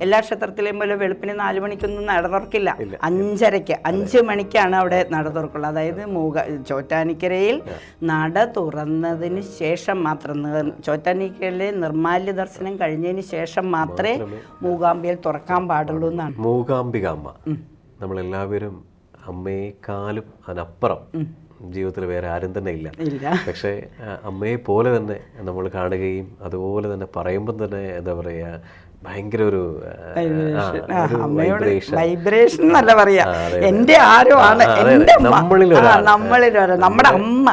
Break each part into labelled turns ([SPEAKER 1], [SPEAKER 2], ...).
[SPEAKER 1] എല്ലാ ക്ഷേത്രത്തിലെയും പോലെ വെളുപ്പിന് നാല് മണിക്കൊന്നും നട തുറക്കില്ല അഞ്ചരയ്ക്ക് അഞ്ച് മണിക്കാണ് അവിടെ നട തുറക്കുള്ളത് അതായത് മൂക ചോറ്റാനിക്കരയിൽ നട തുറന്നതിന് ശേഷം മാത്രം ചോറ്റാനിക്കരയിലെ നിർമാല്യ ദർശനം കഴിഞ്ഞതിന് ശേഷം മാത്രമേ മൂകാംബിയിൽ തുറക്കാൻ പാടുള്ളൂ എന്നാണ്.
[SPEAKER 2] മൂകാംബികാമ്മ നമ്മളെല്ലാവരും അമ്മയെ കാലും അതിനപ്പുറം ജീവിതത്തിൽ വേറെ ആരും തന്നെ ഇല്ല. പക്ഷേ അമ്മയെ പോലെ തന്നെ നമ്മൾ കാണുകയും അതുപോലെ തന്നെ പറയുമ്പം തന്നെ എന്താ പറയുക ഭയങ്കര ഒരു.
[SPEAKER 1] വൈബ്രേഷൻ എന്നല്ല പറയാ. എന്റെ ആരോ ആണ് എന്റെ
[SPEAKER 2] നമ്മളിൽ ഒരാൾ.
[SPEAKER 1] നമ്മുടെ അമ്മ.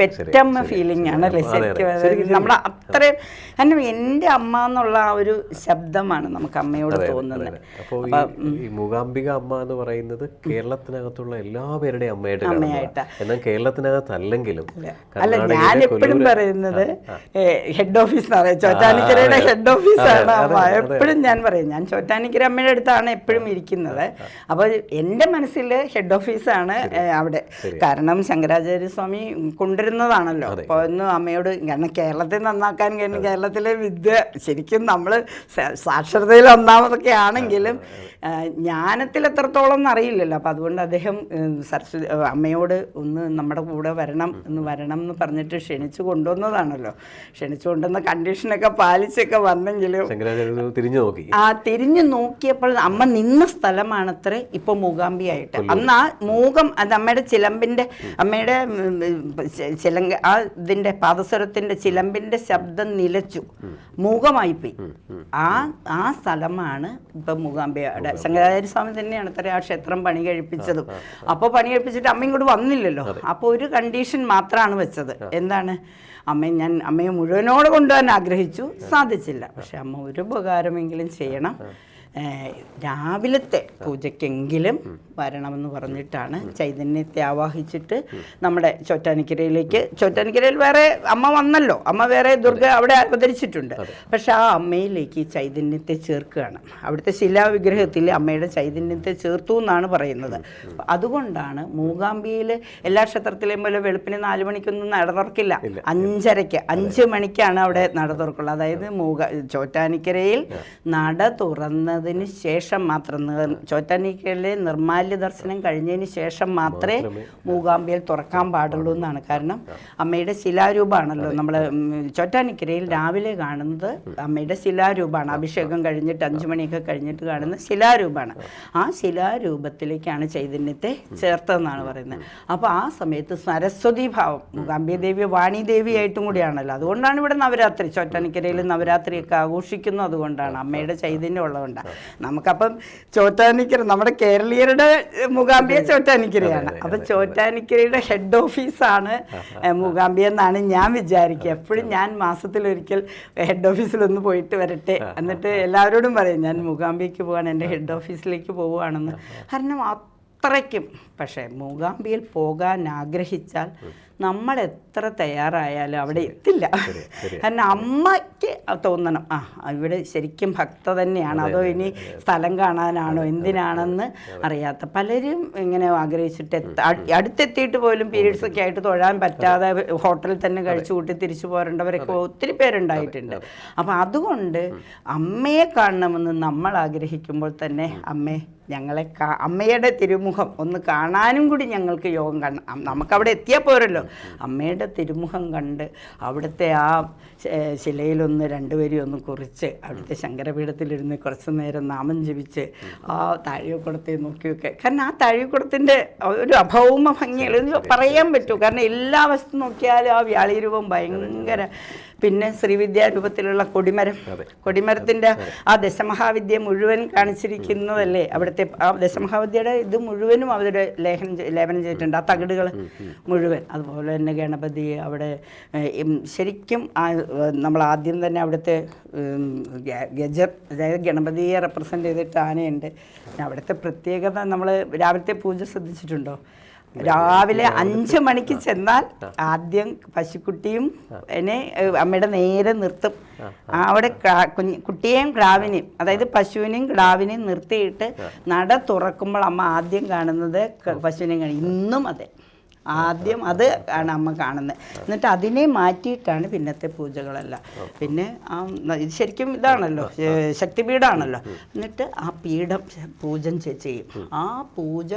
[SPEAKER 1] പെറ്റമ്മ ഫീലിംഗ് ആണ്. ശരിക്കും. നമ്മുടെ അത്രയും കാരണം എന്റെ അമ്മ എന്നുള്ള ആ ഒരു ശബ്ദമാണ് നമുക്ക് അമ്മയോട് തോന്നുന്നത്.
[SPEAKER 2] അപ്പോൾ ഈ മൂകാംബിക അമ്മ എന്ന് പറയുന്നത് കേരളത്തിനകത്തുള്ള എല്ലാ പേരുടെയും അമ്മയായിട്ട്
[SPEAKER 1] അമ്മയായിട്ടാ.
[SPEAKER 2] എന്നാൽ കേരളത്തിനകത്തല്ലെങ്കിലും
[SPEAKER 1] അല്ല ഞാൻ എപ്പോഴും പറയുന്നത് ഹെഡ് ഓഫീസ് എന്ന് പറയാം. ചോറ്റാനിക്കരയുടെ ഹെഡ് ഓഫീസാണ് അമ്മ എപ്പോഴും ഞാൻ പറയും ഞാൻ ചോറ്റാനിക്കര അമ്മയുടെ അടുത്താണ് എപ്പോഴും ഇരിക്കുന്നത്. അപ്പോൾ എന്റെ മനസ്സിൽ ഹെഡ് ഓഫീസാണ് അവിടെ. കാരണം ശങ്കരാചാര്യ സ്വാമി കൊണ്ടുവരുന്നതാണല്ലോ. അപ്പോൾ ഒന്ന് അമ്മയോട് കാരണം കേരളത്തെ നന്നാക്കാൻ കഴിഞ്ഞ കേരളത്തിലെ വിദ്യ ശരിക്കും നമ്മൾ സാക്ഷരതയിൽ ഒന്നാമതൊക്കെ ആണെങ്കിലും ജ്ഞാനത്തിൽ എത്രത്തോളം അറിയില്ലല്ലോ. അപ്പം അതുകൊണ്ട് അദ്ദേഹം സരസ്വതി അമ്മയോട് ഒന്ന് നമ്മുടെ കൂടെ വരണം എന്ന് വരണം എന്ന് പറഞ്ഞിട്ട് ക്ഷണിച്ചു കൊണ്ടുവന്നതാണല്ലോ. ക്ഷണിച്ചു കൊണ്ടുവന്ന കണ്ടീഷനൊക്കെ പാലിച്ചൊക്കെ വന്നെങ്കിലും
[SPEAKER 2] തിരിഞ്ഞു നോക്കി.
[SPEAKER 1] ആ തിരിഞ്ഞു നോക്കിയപ്പോൾ അമ്മ നിന്ന സ്ഥലമാണത്രേ ഇപ്പൊ മൂകാംബിയായിട്ട്. അന്ന് ആ മൂകം അത് അമ്മയുടെ ചിലമ്പിന്റെ അമ്മയുടെ ചിലങ്ക ആ ഇതിന്റെ പാദസ്വരത്തിന്റെ ചിലമ്പിന്റെ ശബ്ദം നിലച്ചു. മൂകമായി പോയി ആ ആ സ്ഥലമാണ് ഇപ്പൊ മൂകാംബിയുടെ ശങ്കരാചാര്യ സ്വാമി തന്നെയാണ് അത്ര ആ ക്ഷേത്രം പണി കഴിപ്പിച്ചതും. അപ്പോൾ പണി കഴിപ്പിച്ചിട്ട് അമ്മ ഇങ്ങോട്ട് വന്നില്ലല്ലോ. അപ്പോൾ ഒരു കണ്ടീഷൻ മാത്രമാണ് വെച്ചത്. എന്താണ്? അമ്മ ഞാൻ അമ്മയെ മുഴുവനോട് കൊണ്ടുപോകാൻ ആഗ്രഹിച്ചു. സാധിച്ചില്ല. പക്ഷെ അമ്മ ഒരു ഉപകാരമെങ്കിലും ചെയ്യണം. രാവിലത്തെ പൂജയ്ക്കെങ്കിലും വരണമെന്ന് പറഞ്ഞിട്ടാണ് ചൈതന്യത്തെ ആവാഹിച്ചിട്ട് നമ്മുടെ ചോറ്റാനിക്കരയിലേക്ക്. ചോറ്റാനിക്കരയിൽ വേറെ അമ്മ വന്നല്ലോ. അമ്മ വേറെ ദുർഗ അവിടെ അവതരിച്ചിട്ടുണ്ട്. പക്ഷെ ആ അമ്മയിലേക്ക് ചൈതന്യത്തെ ചേർക്കുകയാണ്. അവിടുത്തെ ശിലാവിഗ്രഹത്തിൽ അമ്മയുടെ ചൈതന്യത്തെ ചേർത്തു എന്നാണ് പറയുന്നത്. അതുകൊണ്ടാണ് മൂകാംബിയിൽ എല്ലാ ക്ഷേത്രത്തിലെയും പോലെ വെളുപ്പിന് നാല് മണിക്കൊന്നും നട തുറക്കില്ല അഞ്ചരയ്ക്ക് അഞ്ച് മണിക്കാണ് അവിടെ നട തുറക്കുള്ളത് അതായത് മൂക ചോറ്റാനിക്കരയിൽ നട തുറന്നതിന് ശേഷം മാത്രം ചോറ്റാനിക്കലിലെ ചോറ്റാനിക്കരയിലെ നിർമാല്യ ദർശനം കഴിഞ്ഞതിന് ശേഷം മാത്രമേ മൂകാംബിയൽ തുറക്കാൻ പാടുള്ളൂ എന്നാണ്. കാരണം അമ്മയുടെ ശിലാരൂപമാണല്ലോ നമ്മൾ ചോറ്റാനിക്കരയിൽ രാവിലെ കാണുന്നത് അമ്മയുടെ ശിലാരൂപമാണ് അഭിഷേകം കഴിഞ്ഞിട്ട് അഞ്ചു മണിയൊക്കെ കഴിഞ്ഞിട്ട് കാണുന്ന ശിലാരൂപമാണ് ആ ശിലാരൂപത്തിലേക്കാണ് ചൈതന്യത്തെ ചേർത്തതെന്നാണ് പറയുന്നത്. അപ്പോൾ ആ സമയത്ത് സരസ്വതി ഭാവം മൂകാംബിയ ദേവി വാണി ദേവിയായിട്ടും കൂടിയാണല്ലോ. അതുകൊണ്ടാണ് ഇവിടെ നവരാത്രി ചോറ്റാനിക്കരയിൽ നവരാത്രിയൊക്കെ ആഘോഷിക്കുന്നത് അതുകൊണ്ടാണ്. അമ്മയുടെ ചൈതന്യം ഉള്ളതുകൊണ്ടാണ്. നമുക്കപ്പം ചോറ്റാനിക്കര നമ്മുടെ കേരളീയരുടെ മൂകാംബിയ ചോറ്റാനിക്കരയാണ്. അപ്പൊ ചോറ്റാനിക്കരയുടെ ഹെഡ് ഓഫീസാണ് ഏഹ്, മൂകാംബിയ എന്നാണ് ഞാൻ വിചാരിക്കുക. എപ്പോഴും ഞാൻ മാസത്തിലൊരിക്കൽ ഹെഡ് ഓഫീസിലൊന്ന് പോയിട്ട് വരട്ടെ. എന്നിട്ട് എല്ലാവരോടും പറയും ഞാൻ മൂകാംബിയക്ക് പോവാണ് എന്റെ ഹെഡ് ഓഫീസിലേക്ക് പോവുകയാണെന്ന്. കാരണം അത്രയ്ക്കും. പക്ഷേ മൂകാംബിയിൽ പോകാൻ ആഗ്രഹിച്ചാൽ നമ്മൾ എത്ര തയ്യാറായാലും അവിടെ എത്തില്ല. കാരണം അമ്മയ്ക്ക് തോന്നണം. ആ ഇവിടെ ശരിക്കും ഭക്ത തന്നെയാണ്. അതോ ഇനി സ്ഥലം കാണാനാണോ എന്തിനാണെന്ന് അറിയാത്ത പലരും ഇങ്ങനെ ആഗ്രഹിച്ചിട്ട് അടുത്തെത്തിയിട്ട് പോലും പീരീഡ്സ് ഒക്കെ ആയിട്ട് തൊഴാൻ പറ്റാതെ ഹോട്ടലിൽ തന്നെ കഴിച്ചു കൂട്ടി തിരിച്ചു പോരേണ്ടവരൊക്കെ ഒത്തിരി പേരുണ്ടായിട്ടുണ്ട്. അപ്പം അതുകൊണ്ട് അമ്മയെ കാണണമെന്ന് നമ്മൾ ആഗ്രഹിക്കുമ്പോൾ തന്നെ അമ്മയെ ഞങ്ങളെ കാ അമ്മയുടെ തിരുമുഖം ഒന്ന് കാണാനും കൂടി ഞങ്ങൾക്ക് യോഗം കാണണം. നമുക്ക് നമുക്കവിടെ എത്തിയാൽ പോരല്ലോ. അമ്മയുടെ തിരുമുഖം കണ്ട് അവിടുത്തെ ആ ശിലയിലൊന്ന് രണ്ടുപേരും ഒന്ന് കുറിച്ച് അവിടുത്തെ ശങ്കരപീഠത്തിലിരുന്ന് കുറച്ച് നേരം നാമം ജപിച്ച് ആ താഴെക്കുടത്തെ നോക്കിയൊക്കെ. കാരണം ആ താഴെക്കുടത്തിന്റെ ഒരു അഭൗമ ഭംഗികൾ പറയാൻ പറ്റൂ. കാരണം എല്ലാ വശത്തും നോക്കിയാലും ആ വ്യാളി രൂപം ഭയങ്കര പിന്നെ ശ്രീവിദ്യാ രൂപത്തിലുള്ള കൊടിമരം. കൊടിമരത്തിന്റെ ആ ദശമഹാവിദ്യ മുഴുവൻ കാണിച്ചിരിക്കുന്നതല്ലേ? അവിടുത്തെ ആ ദശമഹാവിദ്യയുടെ ഇത് മുഴുവനും അവരുടെ ലേഖനം ലേഖനം ലേപനം ചെയ്തിട്ടുണ്ട്. ആ തകിടുകൾ മുഴുവൻ. അതുപോലെ തന്നെ ഗണപതി അവിടെ ശരിക്കും നമ്മൾ ആദ്യം തന്നെ അവിടുത്തെ ഗജ അതായത് ഗണപതിയെ റെപ്രസെന്റ് ചെയ്തിട്ട് ആനയുണ്ട്. അവിടുത്തെ പ്രത്യേകത നമ്മൾ രാവിലത്തെ പൂജ ശ്രദ്ധിച്ചിട്ടുണ്ടോ? രാവിലെ അഞ്ച് മണിക്ക് ചെന്നാൽ ആദ്യം പശുക്കുട്ടിയും എന്നെ അമ്മയുടെ നേരെ നിർത്തും. അവിടെ കുഞ്ഞ് കുട്ടിയെയും കിടാവിനെയും അതായത് പശുവിനെയും കിടാവിനെയും നിർത്തിയിട്ട് നട തുറക്കുമ്പോൾ അമ്മ ആദ്യം കാണുന്നത് പശുവിനെയും കാണും ഇന്നും അതെ. ആദ്യം അത് ആണ് അമ്മ കാണുന്നത്. എന്നിട്ട് അതിനെ മാറ്റിയിട്ടാണ് പിന്നത്തെ പൂജകളെല്ലാം. പിന്നെ ആ ഇത് ശരിക്കും ഇതാണല്ലോ ശക്തിപീഠമാണല്ലോ. എന്നിട്ട് ആ പീഠം പൂജം ചെയ്യും. ആ പൂജ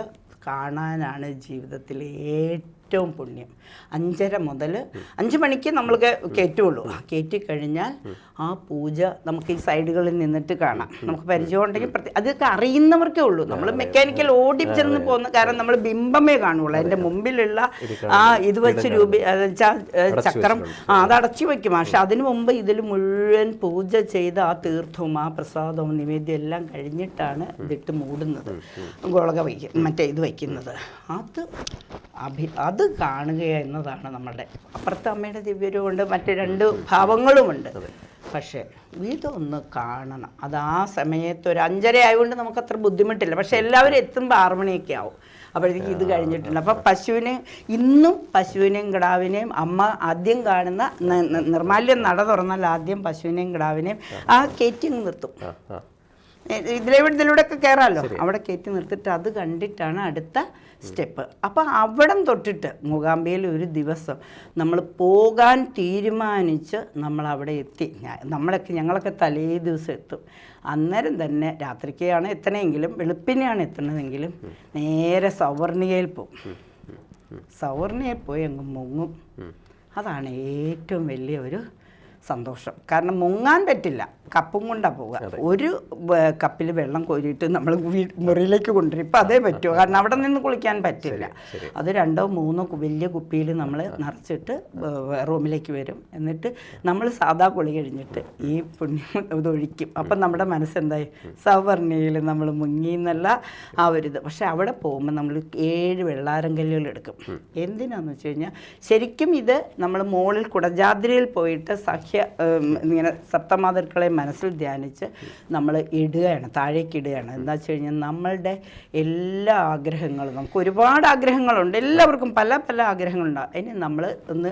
[SPEAKER 1] കാണാനാണ് ജീവിതത്തിലെ ഏറ്റവും പുണ്യം. അഞ്ചര മുതൽ അഞ്ച് മണിക്ക് നമ്മൾ കയറ്റുള്ളൂ. കയറ്റി കഴിഞ്ഞാൽ ആ പൂജ നമുക്ക് ഈ സൈഡുകളിൽ നിന്നിട്ട് കാണാം. നമുക്ക് പരിചയം ഉണ്ടെങ്കിൽ പ്രത്യേക അതൊക്കെ അറിയുന്നവർക്കേ ഉള്ളൂ. നമ്മൾ മെക്കാനിക്കൽ ഓടി ചെന്ന് പോകുന്ന കാരണം നമ്മൾ ബിംബമേ കാണുള്ളൂ. അതിന്റെ മുമ്പിലുള്ള ആ ഇത് വെച്ച് രൂപി ചക്രം. ആ അത് അടച്ചു വെക്കും. പക്ഷെ അതിനു മുമ്പ് ഇതിൽ മുഴുവൻ പൂജ ചെയ്ത് ആ തീർത്ഥവും ആ പ്രസാദവും നിവേദ്യം എല്ലാം കഴിഞ്ഞിട്ടാണ് ഇതിട്ട് മൂടുന്നത്. ഗോളക വയ്ക്കും മറ്റേ ഇത് വയ്ക്കുന്നത്. അത് അഭി അത് കാണുക എന്നതാണ് നമ്മളുടെ. അപ്പുറത്തെ അമ്മയുടെ ദിവ്യരൂപമുണ്ട് മറ്റ് രണ്ട് ഭാവങ്ങളുമുണ്ട്. പക്ഷേ ഇതൊന്ന് കാണണം. അത് ആ സമയത്ത് ഒരു അഞ്ചര ആയതുകൊണ്ട് നമുക്ക് അത്ര ബുദ്ധിമുട്ടില്ല. പക്ഷെ എല്ലാവരും എത്തുമ്പോൾ ആറു മണിയൊക്കെ ആവും. അപ്പോഴത്തേക്ക് ഇത് കഴിഞ്ഞിട്ടുണ്ട്. അപ്പം പശുവിനെ ഇന്നും പശുവിനെയും കിടാവിനെയും അമ്മ ആദ്യം കാണുന്ന നിർമാല്യം നട തുറന്നാൽ ആദ്യം പശുവിനെയും കിടാവിനെയും ആ കയറ്റി നിർത്തും. ഇതിലൂടെയൊക്കെ കയറാമല്ലോ അവിടെ കയറ്റി നിർത്തിയിട്ട് അത് കണ്ടിട്ടാണ് അടുത്ത സ്റ്റെപ്പ്. അപ്പോൾ അവിടം തൊട്ടിട്ട് മൂകാംബയിൽ ഒരു ദിവസം നമ്മൾ പോകാൻ തീരുമാനിച്ച് നമ്മൾ അവിടെ എത്തി നമ്മളൊക്കെ ഞങ്ങളൊക്കെ തലേ ദിവസം എത്തും. അന്നേരം തന്നെ രാത്രിക്കാണ് എത്തണമെങ്കിലും വെളുപ്പിനെയാണ് എത്തണതെങ്കിലും നേരെ സവർണികയിൽ പോകും സവർണിയെ പോയി അങ്ങ് മുങ്ങും. അതാണ് ഏറ്റവും വലിയ ഒരു സന്തോഷം. കാരണം മുങ്ങാൻ പറ്റില്ല. കപ്പും കൊണ്ടാണ് പോവുക. ഒരു കപ്പിൽ വെള്ളം കോരിയിട്ട് നമ്മൾ മുറിയിലേക്ക് കൊണ്ടുവരും. ഇപ്പം അതേ പറ്റുമോ കാരണം അവിടെ നിന്ന് കുളിക്കാൻ പറ്റില്ല. അത് രണ്ടോ മൂന്നോ വലിയ കുപ്പിയിൽ നമ്മൾ നിറച്ചിട്ട് റൂമിലേക്ക് വരും. എന്നിട്ട് നമ്മൾ സാധാ കുളി കഴിഞ്ഞിട്ട് ഈ പുണ്യം ഇതൊഴിക്കും അപ്പം നമ്മുടെ മനസ്സെന്തായി? സവർണിയിൽ നമ്മൾ മുങ്ങി എന്നല്ല ആ ഒരു ഇത്. പക്ഷെ അവിടെ പോകുമ്പോൾ നമ്മൾ ഏഴ് വെള്ളാരം കല്ലുകൾ എടുക്കും എന്തിനാന്ന് വെച്ച് കഴിഞ്ഞാൽ ശരിക്കും ഇത് നമ്മൾ മോളിൽ കുടജാദ്രിയിൽ പോയിട്ട് സഖ്യ ഇങ്ങനെ സപ്തമാതൃക്കളെ മനസ്സിൽ ധ്യാനിച്ച് നമ്മൾ ഇടുകയാണ് താഴേക്ക് ഇടുകയാണ് എന്താ വെച്ച് കഴിഞ്ഞാൽ നമ്മളുടെ എല്ലാ ആഗ്രഹങ്ങളും നമുക്ക് ഒരുപാട് ആഗ്രഹങ്ങളുണ്ട്. എല്ലാവർക്കും പല പല ആഗ്രഹങ്ങളുണ്ടാകും അതിന് നമ്മൾ ഒന്ന്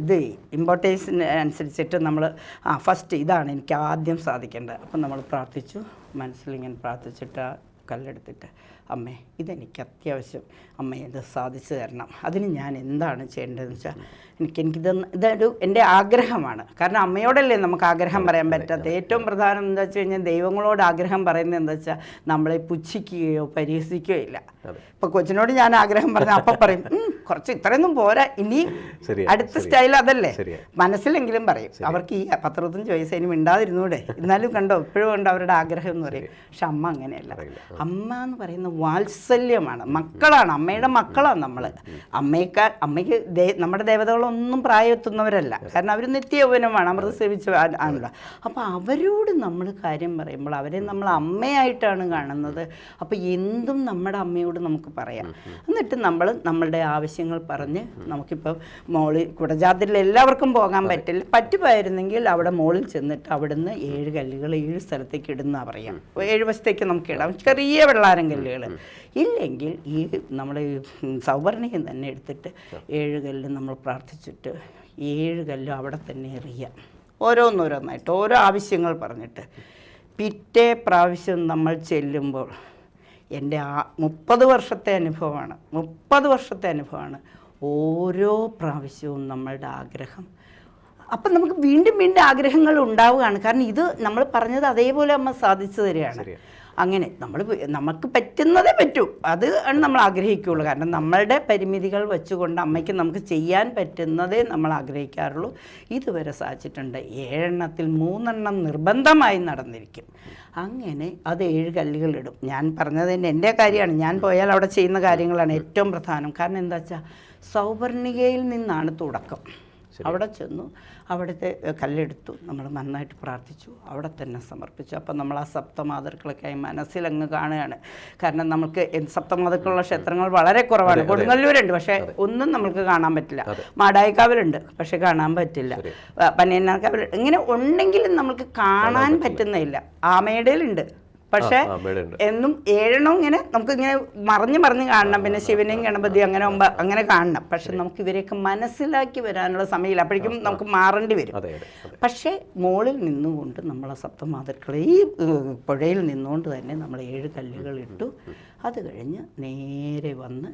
[SPEAKER 1] ഇത് ഇമ്പോർട്ടൻസിന് അനുസരിച്ചിട്ട് നമ്മൾ ആ ഫസ്റ്റ് ഇതാണ് എനിക്ക് ആദ്യം സാധിക്കേണ്ടത്. അപ്പം നമ്മൾ പ്രാർത്ഥിച്ചു മനസ്സിലിങ്ങനെ പ്രാർത്ഥിച്ചിട്ട് കല്ലെടുത്തിട്ട് അമ്മേ ഇതെനിക്ക് അത്യാവശ്യം. അമ്മ ഇത് സാധിച്ചു തരണം. അതിന് ഞാൻ എന്താണ് ചെയ്യേണ്ടതെന്ന് വെച്ചാൽ എനിക്ക് എനിക്കിത് ഇതൊരു എന്റെ ആഗ്രഹമാണ്. കാരണം അമ്മയോടല്ലേ നമുക്ക് ആഗ്രഹം പറയാൻ പറ്റാത്ത. ഏറ്റവും പ്രധാനം എന്താ വെച്ച് കഴിഞ്ഞാൽ ദൈവങ്ങളോട് ആഗ്രഹം പറയുന്നത് എന്താ വെച്ചാൽ നമ്മളെ പുച്ഛിക്കുകയോ പരിഹസിക്കുകയോ ഇല്ല. ഇപ്പൊ കൊച്ചിനോട് ഞാൻ ആഗ്രഹം പറഞ്ഞു അപ്പം പറയും കുറച്ച് ഇത്രയൊന്നും പോരാ. ഇനി അടുത്ത സ്റ്റൈൽ അതല്ലേ? മനസ്സിലെങ്കിലും പറയും അവർക്ക് ഈ പത്രത്തഞ്ച് വയസ്സ് ഇനി മിണ്ടാതിരുന്നൂടെ. എന്നാലും കണ്ടോ ഇപ്പോഴും കണ്ടോ അവരുടെ ആഗ്രഹം എന്ന് പറയും. പക്ഷെ അമ്മ അങ്ങനെയല്ല. അമ്മ എന്ന് പറയുന്ന വാത്സല്യമാണ്. മക്കളാണ്. അമ്മയുടെ മക്കളാണ് നമ്മൾ അമ്മയ്ക്ക് ദേ- നമ്മുടെ ദേവതകളൊന്നും പ്രായമെത്തുന്നവരല്ല. കാരണം അവർ നിത്യയൗവനമാണ്. അമൃത സേവിച്ച് ആണല്ലോ. അപ്പോൾ അവരോട് നമ്മൾ കാര്യം പറയുമ്പോൾ അവരെ നമ്മൾ അമ്മയായിട്ടാണ് കാണുന്നത്. അപ്പോൾ എന്തും നമ്മുടെ അമ്മയോട് നമുക്ക് പറയാം. എന്നിട്ട് നമ്മൾ നമ്മളുടെ ആവശ്യങ്ങൾ പറഞ്ഞ് നമുക്കിപ്പോൾ മോളിൽ കുടജാതിരിൽ എല്ലാവർക്കും പോകാൻ പറ്റില്ല. പറ്റുമായിരുന്നെങ്കിൽ അവിടെ മോളിൽ ചെന്നിട്ട് അവിടുന്ന് ഏഴ് കല്ലുകൾ ഏഴ് സ്ഥലത്തേക്ക് ഇടുന്ന പറയാം. ഏഴ് വശത്തേക്ക് നമുക്ക് ഇടാം. ചെറിയ വെള്ളാരം കല്ലുകൾ ഇല്ലെങ്കിൽ ഈ നമ്മൾ സൗവർണികം തന്നെ എടുത്തിട്ട് ഏഴ് കല്ല് നമ്മൾ പ്രാർത്ഥിച്ചിട്ട് ഏഴ് കല്ലും അവിടെ തന്നെ എറിയാം. ഓരോന്നോരോന്നായിട്ട് ഓരോ ആവശ്യങ്ങൾ പറഞ്ഞിട്ട്. പിറ്റേ പ്രാവശ്യം നമ്മൾ ചെല്ലുമ്പോൾ എന്റെ ആ മുപ്പത് വർഷത്തെ അനുഭവമാണ് മുപ്പത് വർഷത്തെ അനുഭവമാണ് ഓരോ പ്രാവശ്യവും നമ്മളുടെ ആഗ്രഹം. അപ്പം നമുക്ക് വീണ്ടും വീണ്ടും ആഗ്രഹങ്ങൾ ഉണ്ടാവുകയാണ്. കാരണം ഇത് നമ്മൾ പറഞ്ഞത് അതേപോലെ അമ്മ സാധിച്ചു തരികയാണ്. അങ്ങനെ നമ്മൾ നമുക്ക് പറ്റുന്നതേ പറ്റൂ. അത് ആണ് നമ്മൾ ആഗ്രഹിക്കുകയുള്ളൂ കാരണം നമ്മളുടെ പരിമിതികൾ വെച്ചുകൊണ്ട് അമ്മയ്ക്ക് നമുക്ക് ചെയ്യാൻ പറ്റുന്നതേ നമ്മൾ ആഗ്രഹിക്കാറുള്ളൂ. ഇതുവരെ സാധിച്ചിട്ടുണ്ട്. ഏഴെണ്ണത്തിൽ മൂന്നെണ്ണം നിർബന്ധമായി നടന്നിരിക്കും. അങ്ങനെ അത് ഏഴ് കല്ലുകളിടും ഞാൻ പറഞ്ഞത് തന്നെ എന്റെ കാര്യമാണ്. ഞാൻ പോയാൽ അവിടെ ചെയ്യുന്ന കാര്യങ്ങളാണ് ഏറ്റവും പ്രധാനം. കാരണം എന്താ വെച്ചാൽ സൗവർണികയിൽ നിന്നാണ് തുടക്കം. അവിടെ ചെന്നു. അവിടുത്തെ കല്ലെടുത്തു. നമ്മൾ നന്നായിട്ട് പ്രാർത്ഥിച്ചു. അവിടെ തന്നെ സമർപ്പിച്ചു. അപ്പം നമ്മൾ ആ സപ്തമാതൃക്കളൊക്കെ ആയി മനസ്സിലങ്ങ് കാണുകയാണ്. കാരണം നമുക്ക് സപ്തമാതൃക്കളുള്ള ക്ഷേത്രങ്ങൾ വളരെ കുറവാണ്. കൊടുങ്ങല്ലൂരുണ്ട്. പക്ഷേ ഒന്നും നമുക്ക് കാണാൻ പറ്റില്ല. മാടായിക്കാവിലുണ്ട്. പക്ഷെ കാണാൻ പറ്റില്ല. പന്നിയന്നാക്കാവിൽ ഇങ്ങനെ ഉണ്ടെങ്കിലും നമുക്ക് കാണാൻ പറ്റുന്നില്ല ആമയുടെയിലുണ്ട് പക്ഷെ എന്നും ഏഴെണ്ണം ഇങ്ങനെ നമുക്ക് ഇങ്ങനെ മറിഞ്ഞ് മറിഞ്ഞ് കാണണം. പിന്നെ ശിവനെയും ഗണപതി അങ്ങനെ അങ്ങനെ കാണണം. പക്ഷെ നമുക്ക് ഇവരെയൊക്കെ മനസ്സിലാക്കി വരാനുള്ള സമയമില്ല അപ്പോഴേക്കും നമുക്ക് മാറേണ്ടി വരും. പക്ഷേ മോളിൽ നിന്നുകൊണ്ട് നമ്മളെ സപ്തമാതൃക്കളെ ഈ പുഴയിൽ നിന്നുകൊണ്ട് തന്നെ നമ്മൾ ഏഴ് കല്ലുകൾ ഇട്ടു. അത് കഴിഞ്ഞ് നേരെ വന്ന്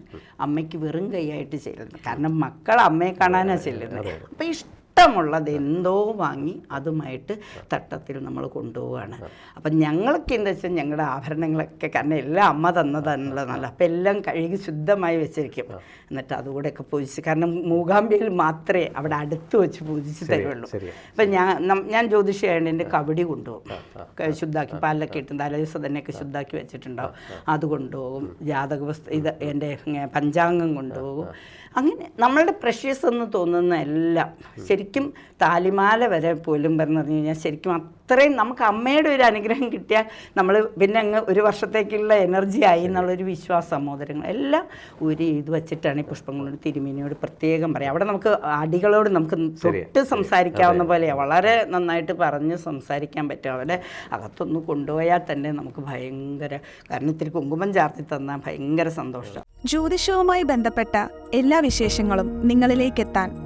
[SPEAKER 1] അമ്മയ്ക്ക് വെറും കൈയായിട്ട് ചെല്ലുന്നു. കാരണം മക്കൾ അമ്മയെ കാണാനാണ് ചെല്ലുന്നത് അപ്പം ഇഷ്ടമുള്ളത് എന്തോ വാങ്ങി അതുമായിട്ട് തട്ടത്തിൽ നമ്മൾ കൊണ്ടുപോവാണ്. അപ്പം ഞങ്ങൾക്ക് എന്താ വെച്ചാൽ ഞങ്ങളുടെ ആഭരണങ്ങളൊക്കെ കാരണം എല്ലാം അമ്മ തന്നതാണുള്ളതല്ല അപ്പം എല്ലാം കഴുകി ശുദ്ധമായി വെച്ചിരിക്കും. എന്നിട്ട് അതുകൂടെയൊക്കെ പൂജിച്ച് കാരണം മൂകാംബിയിൽ മാത്രമേ അവിടെ അടുത്ത് വെച്ച് പൂജിച്ച് തരുള്ളൂ. അപ്പം ഞാൻ ഞാൻ ജ്യോതിഷമായതുകൊണ്ട് എന്റെ കബഡി കൊണ്ടുപോകും. ശുദ്ധാക്കി പാലിലൊക്കെ ഇട്ട് തലേ ദിവസം തന്നെയൊക്കെ ശുദ്ധാക്കി വെച്ചിട്ടുണ്ടാവും. അത് കൊണ്ടുപോകും. ജാതക വസ്തു ഇത് എന്റെ പഞ്ചാംഗം കൊണ്ടുപോകും. അങ്ങനെ നമ്മളുടെ പ്രഷ്യസ് എന്ന് തോന്നുന്ന എല്ലാം ശരിക്കും താലിമാല വരെ പോലും പറഞ്ഞു കഴിഞ്ഞാൽ ശരിക്കും അത്രയും നമുക്ക് അമ്മയുടെ ഒരു അനുഗ്രഹം കിട്ടിയാൽ നമ്മൾ പിന്നെ അങ്ങ് ഒരു വർഷത്തേക്കുള്ള എനർജി ആയി എന്നുള്ളൊരു വിശ്വാസം മോതിരങ്ങൾ എല്ലാം ഒരു ഇത് വെച്ചിട്ടാണ് ഈ പുഷ്പങ്ങളോട് തിരുമേനിയോട് പ്രത്യേകം പറയാം. അവിടെ നമുക്ക് അടികളോട് നമുക്ക് തൊട്ട് സംസാരിക്കാവുന്ന പോലെയാണ് വളരെ നന്നായിട്ട് പറഞ്ഞ് സംസാരിക്കാൻ പറ്റും. അവിടെ അകത്തൊന്ന് കൊണ്ടുപോയാൽ തന്നെ നമുക്ക് ഭയങ്കര കാരണം ഇത്തിരി കുങ്കുമം ചാർത്തി തന്നാൽ ഭയങ്കര സന്തോഷം.
[SPEAKER 3] ജ്യോതിഷവുമായി ബന്ധപ്പെട്ട എല്ലാ വിശേഷങ്ങളും നിങ്ങളിലേക്കെത്താൻ